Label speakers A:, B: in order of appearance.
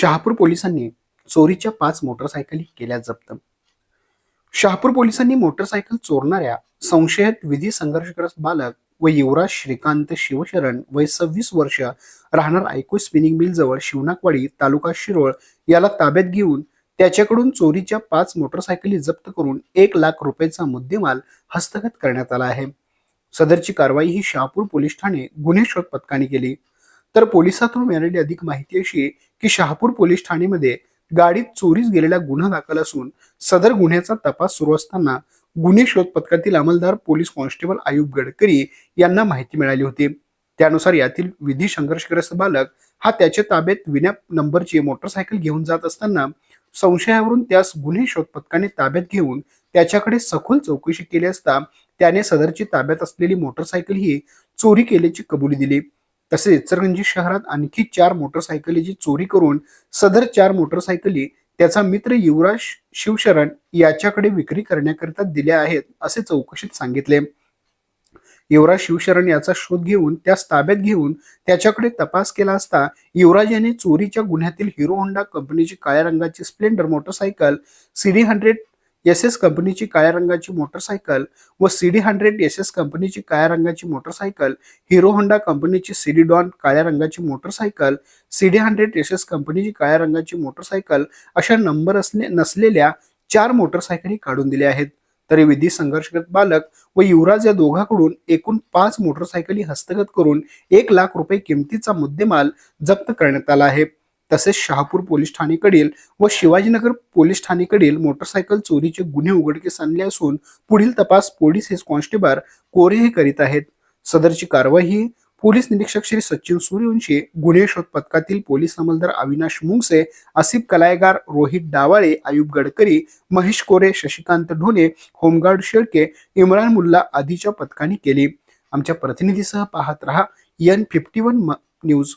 A: शहापूर पोलिसांनी चोरीच्या पाच मोटरसायकली केल्या जप्त. शहापूर पोलिसांनी मोटरसायकल चोरणाऱ्या संशयित विधी संघर्षग्रस्त बालक व युवराज श्रीकांत शिवशरण वय सव्वीस वर्ष राहणार ऐकू स्पिनिंग मिल जवळ शिवनाकवाडी तालुका शिरोळ याला ताब्यात घेऊन त्याच्याकडून चोरीच्या पाच मोटरसायकली जप्त करून एक लाख रुपयाचा मुद्देमाल हस्तगत करण्यात आला आहे. सदरची कारवाई ही शहापूर पोलीस ठाणे गुन्हे शोध पथकाने केली. तर पोलिसातून मिळालेली अधिक माहिती अशी की शहापूर पोलीस ठाणेमध्ये गाडीत चोरीस गेलेला गुन्हा दाखल असून सदर गुन्ह्याचा तपास सुरू असताना गुन्हे शोध पथकातील अंमलदार पोलीस कॉन्स्टेबल आयुब गडकरी यांना माहिती मिळाली होती. त्यानुसार यातील विधी संघर्षग्रस्त बालक हा त्याच्या ताब्यात विना नंबरची मोटरसायकल घेऊन जात असताना संशयावरून त्यास गुन्हे शोध पथकाने ताब्यात घेऊन त्याच्याकडे सखोल चौकशी केली असता त्याने सदरची ताब्यात असलेली मोटरसायकल ही चोरी केल्याची कबुली दिली. तसेच इचलकरंजी शहरात आणखी चार मोटरसायकलीची चोरी करून सदर चार मोटरसायकली त्याचा मित्र युवराज शिवशरण याच्याकडे विक्री करण्याकरिता दिल्या आहेत असे चौकशीत सांगितले. युवराज शिवशरण याचा शोध घेऊन त्यास ताब्यात घेऊन त्याच्याकडे तपास केला असता युवराज याने चोरीच्या गुन्ह्यातील हिरो होंडा कंपनीची काळ्या रंगाची Splendor motorcycle CD hundred S S कंपनीची काळ्या रंगाची मोटरसायकल व C D hundred S S कंपनीची काळ्या रंगाची मोटरसायकल हिरो होंडा कंपनीची सीडी डॉन काळ्या रंगाची motorcycle C D hundred S S कंपनीची काळ्या रंगाची मोटरसायकल अशा नंबर असले नसलेल्या चार मोटरसायकली काढून दिल्या आहेत. तरी विधी संघर्षगत बालक व युवराज या दोघांकडून एकूण पाच मोटरसायकली हस्तगत करून एक लाख रुपये किमतीचा मुद्देमाल जप्त करण्यात आला आहे. तसेच शहापूर पोलीस ठाणेकडील व शिवाजीनगर पोलीस ठाणेकडील मोटरसायकल चोरीचे गुन्हे उघडकीस आणले असून पुढील तपास पोलीस हेड कॉन्स्टेबल कोरे हे करीत आहेत. सदरची कारवाई पोलीस निरीक्षक श्री सचिन सूर्यवंशी गुन्हे शोध पथकातील पोलीस अंमलदार अविनाश मुंगसे आसिफ कलायगार रोहित डावाळे आयुब गडकरी महेश कोरे शशिकांत ढोणे होमगार्ड शेळके इम्रान मुल्ला आदीच्या पथकाने केली. आमच्या प्रतिनिधीसह पाहत रहा एन फिफ्टी वन न्यूज